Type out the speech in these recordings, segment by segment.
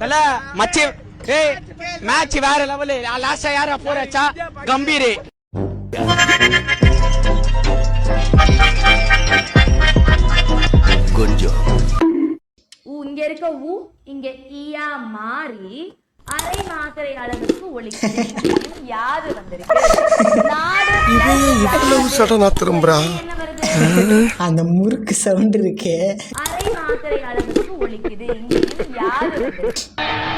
தல மச்சி ஏய் மேட்ச் வேற லெவல் லாஸ்டா யார போறச்சா? கம்பீர். ஊ இங்க இருக்க ஊ இங்க ஈயா மாறி அரை மாத்திரை அளவுக்கு ஒழிக்குது யாது வந்திருக்கு? நாடு இவ்வளவு சடனா திரும்புறா? அந்த முறுக்கு சவுண்ட் இருக்கே. அரை மாத்திரை அளவுக்கு ஒழிக்குது இங்கேயும் யாது வந்திருக்கு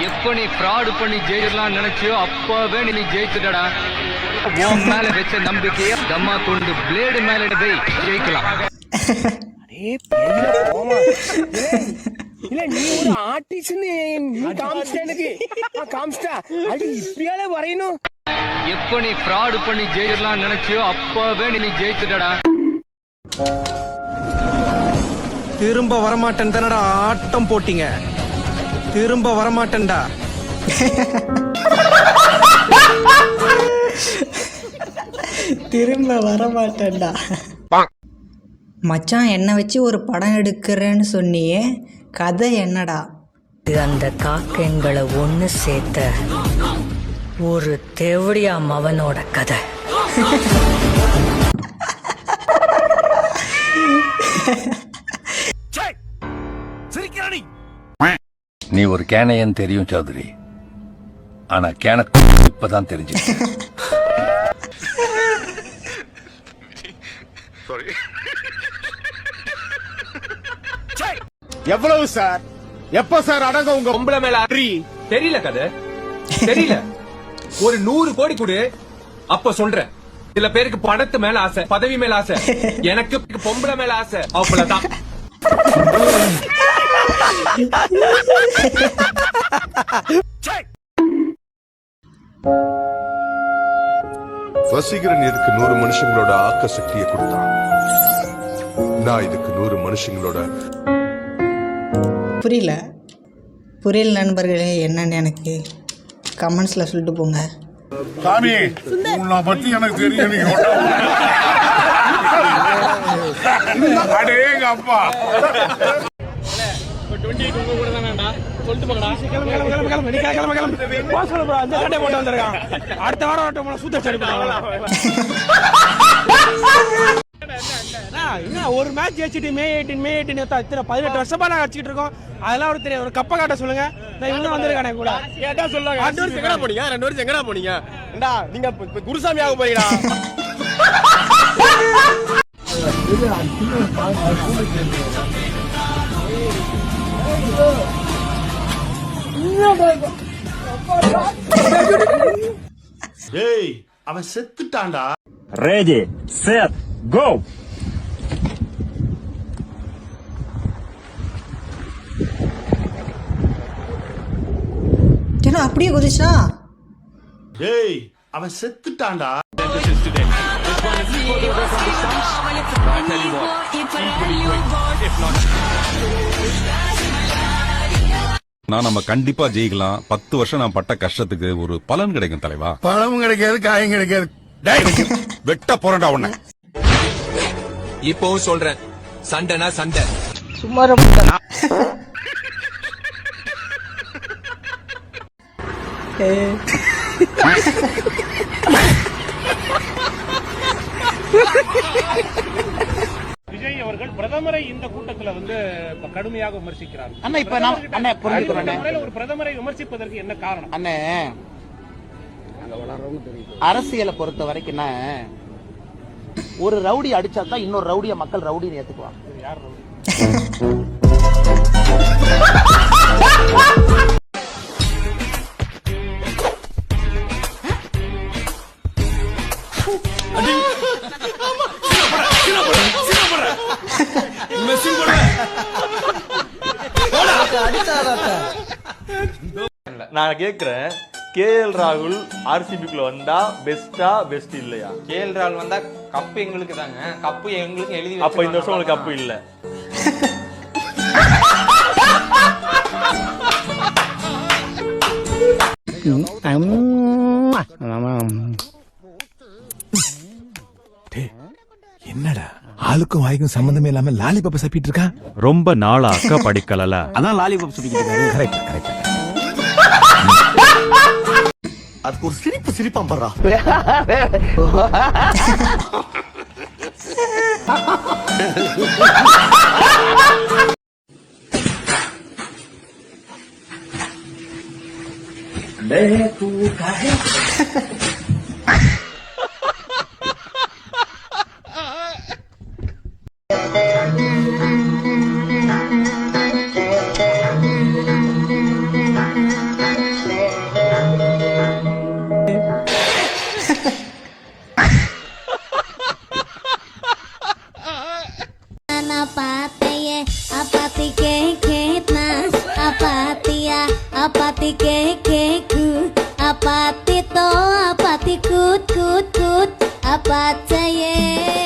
எப்ப நீ ஃப்ராடு பண்ணி ஜெயிச்சிடலாம் நினைச்சியோ அப்பவே நீ ஜெயிச்சுடா உன் மேல வச்ச நம்பிக்கைய தம்மா கொண்டு பிளேடு மேல போய் ஜெயிக்கலாம். இல்ல நீ ஒரு ஆர்டிஸ்ட்னு நீ எனக்கு காமிச்சிட்டா? அடி இப்படியால வரையணும்? எப்ப நீ ஃப்ராடு பண்ணி ஜெயிச்சிடலாம் நினைச்சியோ அப்பவே நீ ஜெயிச்சுடா திரும்ப வரமாட்டேன் தானடா ஆட்டம் போட்டீங்க. திரும்ப வரமாட்டேன்டா. திரும்ப வரமாட்டேன்டா. மச்சான் என்னை வச்சு ஒரு படம் எடுக்கிறேன்னு சொன்னியே கதை என்னடா? இது அந்த காக்கைங்களை ஒன்று சேர்த்த ஒரு தேவடியா மவனோட கதை. நீ. ஒரு கேனையன் தெரியும் சௌதரி. ஆனா கேன இப்பதான் தெரிஞ்சு எவ்வளவு சார்? எப்ப சார் அடங்க உங்க பொம்பளை மேல அரி தெரியல கதை. தெரியல. ஒரு நூறு கோடி கொடு. அப்ப சொல்றேன். சில பேருக்கு பணத்து மேல ஆசை பதவி மேல ஆசை. எனக்கு பொம்பளை மேல ஆசை. அவ்வளவுதான். வசீகரன் இதுக்கு நூறு மனுஷங்களோட ஆக்க சக்தியை கொடுத்தான். நான் இதுக்கு நூறு மனுஷங்களோட புரியல. புரியல நண்பர்களே என்னன்னு எனக்கு கமெண்ட்ஸில் சொல்லிட்டு போங்க. சாமி உன்னை பத்தி எனக்கு தெரியும் நீங்க அடேங்க அப்பா. கிளம்பு கிளம்பு கிளம்பு ஒரு மேட்ச் ஜெயிச்சிட்டு மே எயிட்டீன் மே எயிட்டீன் இத்தனை பதினெட்டு வருஷமா நாங்க அடிச்சிட்டு இருக்கோம். அதெல்லாம் ஒரு தெரியும் ஒரு கப்ப காட்ட சொல்லுங்க. நான் இவங்க வந்திருக்கானே கூட. கேட்டா சொல்லுங்க. ரெண்டு வருஷம் எங்கடா போனீங்க? ரெண்டு வருஷம் எங்கடா போனீங்க? ஏண்டா நீங்க குருசாமி ஆக போறீங்களா ஏய் அவன் செத்துட்டான்டா. Ready, set, go! ஏன்னா அப்படியே குதிச்சா? ஏய் அவன் செத்துட்டான்டா. நான் நம்ம கண்டிப்பா ஜெயிக்கலாம். பத்து வருஷம் நான் பட்ட கஷ்டத்துக்கு ஒரு பலன் கிடைக்கும் தலைவா. பழமும் கிடைக்காது காயும் கிடைக்காது. வெட்ட போறேன்டா உன்னை. இப்பவும் சொல்றேன். சண்டைனா சண்டை. விஜய் அவர்கள் பிரதமரை இந்த கூட்டத்துல வந்து கடுமையாக விமர்சிக்கிறார். அண்ணா இப்ப நான் அண்ணா புரிஞ்சுக்கிறேன் முறையில ஒரு பிரதமரை விமர்சிப்பதற்கு என்ன காரணம்? அண்ணே அரசியலை பொறுத்த வரைக்கும் ஒரு ரவுடி அடிச்சா தான் இன்னொரு ரவுடிய மக்கள் ரவுடின்னு ஏத்துக்குவாங்க. நான் கேக்குறேன். கே எல் ராகுல் ஆர்சிபிக்குள்ள வந்தா பெஸ்டா பெஸ்ட் இல்லையா? கே எல் ராகுல் வந்தா கப்பு எங்களுக்கு தாங்க. கப்பு எங்களுக்கு எழுதி அப்ப இந்த வருஷம் உங்களுக்கு கப்பு இல்ல. என்னடா? ஆளுக்கும் வாய்க்கும் சம்பந்தமே இல்லாம லாலிபாப்ப சப்பிட்டு இருக்கான் ரொம்ப நாளா அக்கா படிக்கலல. அதான் லாலிபாப் சப்பிட்டு இருக்காரு. கரெக்ட் கரெக்ட் அதுக்கு ஒரு சிரிப்பு சிரிப்பான் படுறா Apatía, apati keke ku apati to apati kut kut kut apa cayek